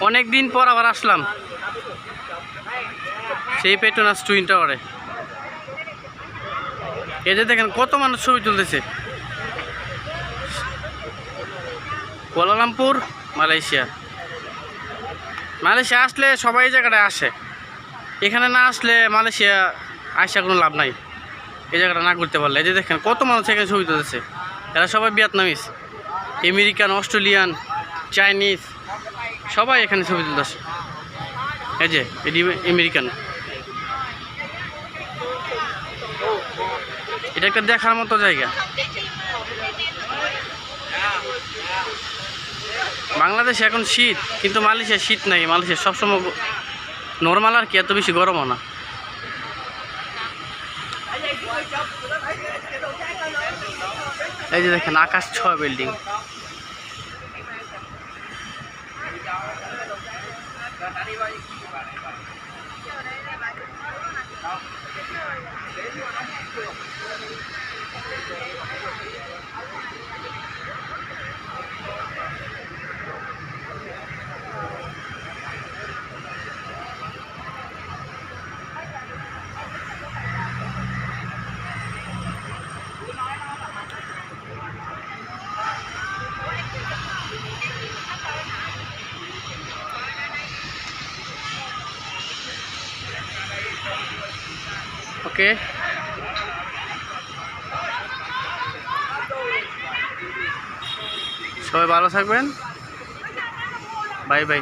অনেক দিন পর আবার আসলাম। সেই পেট্রোনাস টুইন টাওয়ারে। এই যে দেখেন কত মানুষ ছবি তুলতেছে। Kuala Lumpur, Malaysia. মালয়েশিয়া আসলে সবাই জায়গাটায় আসে। এখানে না আসলে মালয়েশিয়া আসা কোনো লাভ নাই। এই জায়গাটা না করতে পারলে। এই যে দেখেন কত মানুষ এখানে ছবি তুলতেছে। এরা সবাই ভিয়েতনামিস আমেরিকান, অস্ট্রেলিয়ান, চাইনিজ। সবাই এখানে ছবি তুলতেছে। এই যে, এটি আমেরিকান। এটা একটা দেখার মতো জায়গা। বাংলাদেশে এখন শীত, কিন্তু মালয়েশিয়া শীত নাই। মালয়েশিয়া সবসময় নর্মাল আর কি, এত বেশি গরমও না। এই যে দেখেন, আকাশ ছয় বিল্ডিং Thank you. ওকে সবাই ভালো থাকবেন। Bye bye